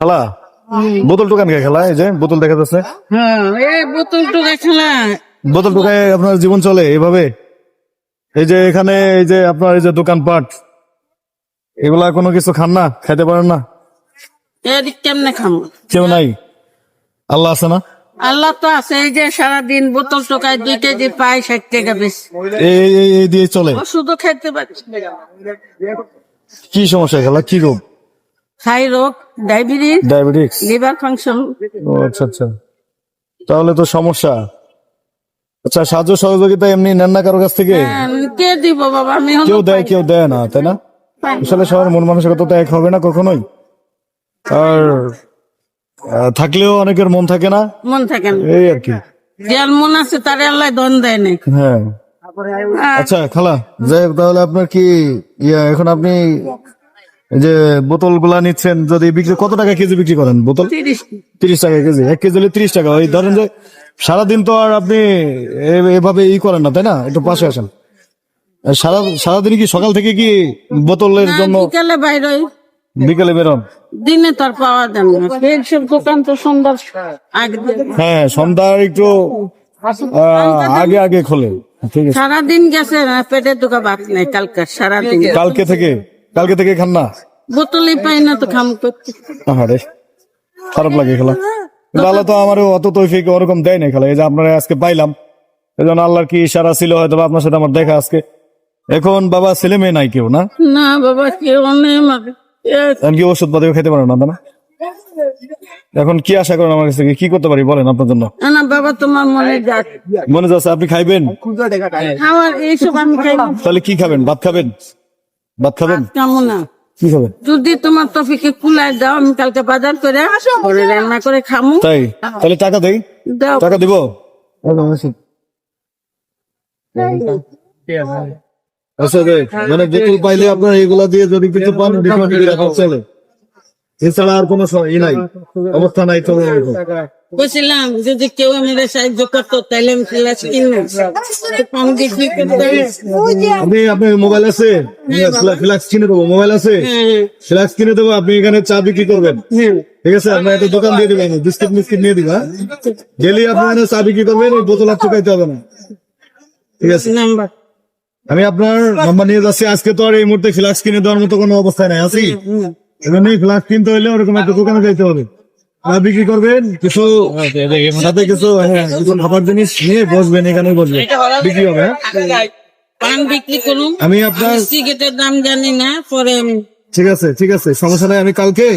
খালা? বোতল টোকান কে খেলা? এই যে বোতল দেখা যাচ্ছে। হ্যাঁ বোতল টোকা খেলা। বোতল টোকায় আপনার জীবন চলে এইভাবে। এই যে এখানে এই যে আপনার এই যে দোকানপাট এগুলা কোনো কিছু খান না? খাইতে পারেন না? কেমনে খামো? কেউ নাই? আল্লাহ আছে না? আল্লাহ তো আছে এই যে সারাদিন বোতল টোকায় দুই কেজি পাই ষাট টাকা বেশি। এই দিয়ে চলে। ওষুধও খাইতে পারছি কি সমস্যা খেলা? কি রোগ? রোগ ডায়াবেটিস ডায়াবেটিক্স লিভার ফাংশন। ও আচ্ছা আচ্ছা। তাহলে তো সমস্যা। আচ্ছা সাহায্য সহযোগিতা এমনি নেন না কারও কাছ থেকে? কে দিব বাবা? আমি কেউ দেয় কেউ দেয় না তাই না? আসলে সবার মন মানসিকতা তো এক হবে না কখনোই। আর থাকলেও অনেকের মন থাকে না। মন থাকে না। এই আর কি। যার মন আছে তার আল্লাহ ধন দেয় নাই হ্যাঁ। আচ্ছা খালা যাই হোক তাহলে আপনার কি ইয়া এখন আপনি যে বোতলগুলা নিচ্ছেন যদি বিক্রি কত টাকা কেজি বিক্রি করেন বোতল? তিরিশ। তিরিশ টাকা কেজি এক কেজি হলে তিরিশ টাকা। ওই ধরেন যে সারাদিন তো আর আপনি এভাবে ই করেন না তাই না? একটু পাশে আসেন। সারা সারাদিন কি সকাল থেকে কি বোতলের জন্য বিকালে বাইরে বিকেলে বেরোন দিনে তার পাওয়া যায় না। সেই দোকান তো সন্ধ্যার হ্যাঁ সন্ধ্যার একটু আহ, আগে আগে খোলে ঠিক আছে। সারাদিন গেছে পেটের দোকা ভাত নেই কালকে সারাদিন। কালকে থেকে? কালকে থেকে খান না? বোতলই পাই না তো খাম করতে আহারে খারাপ লাগে খেলা। আল্লাহ তো আমারও অত তৈফিক ওরকম দেয় না খেলা। এই যে আপনারা আজকে পাইলাম এই জন্য আল্লাহর কি ইশারা ছিল হয়তো আপনার সাথে আমার দেখা আজকে। এখন বাবা ছেলে মেয়ে নাই কেউ না? না বাবা কেউ নেই কি ওষুধ পাতিও খেতে পারেন না এখন কি আশা করেন আমার কাছ? থেকে কি করতে পারি বলেন আপনার জন্য? না বাবা তোমার মনে যাক। মনে যাচ্ছে আপনি খাইবেন? আমার এইসব আমি খাই তাহলে কি খাবেন? ভাত খাবেন? ভাত খাবেন? কেমন না। কি খাবেন? যদি তোমার টপিকে কুলাই দাও আমি কালকে বাজার করে ঘরে রান্না করে খামু। তাই? তাহলে টাকা দেই। টাকা দিব? আচ্ছা দেখ মানে পাইলে আপনার এগুলা দিয়ে যদি কিছু পান রাখা চলে। এছাড়া আর কোনো ই নাই। অবস্থা নাই তো। বলছিলাম যদি কেউ আমাদের সাহায্য করতো তাহলে আমি ফ্ল্যাশ আপনি আপনার মোবাইল আছে? ফ্ল্যাক্স কিনে দেবো মোবাইল আছে? হ্যাঁ ফ্ল্যাক্স কিনে দেবো আপনি এখানে চা বিক্রি করবেন। হ্যাঁ। ঠিক আছে? একটা দোকান দিয়ে দিবেন বিস্কিট মিস্কিট নিয়ে দিবা গেলে আপনি চা বিক্রি করবেন বোতল আর চুকাইতে হবে না। ঠিক আছে? নাম্বার। আমি আপনার নাম্বার নিয়ে যাচ্ছি। আজকে তো আর এই মুহূর্তে ফ্ল্যাক্স কিনে দেওয়ার মতো কোনো অবস্থায় নাই আছি? এখানে ফ্ল্যাক্স কিনতে হলে ওরকম একটা দোকানে যাইতে হবে। বিক্রি করবেন? কিছু সাথে কিছু হ্যাঁ কিছু খাবার জিনিস নিয়ে বসবেন এখানে বসবেন। বিক্রি হবে হ্যাঁ? পান বিক্রি করুন। আমি আপনার সিগারেটের দাম জানি না পরে ঠিক আছে ঠিক আছে সমস্যা নাই আমি কালকে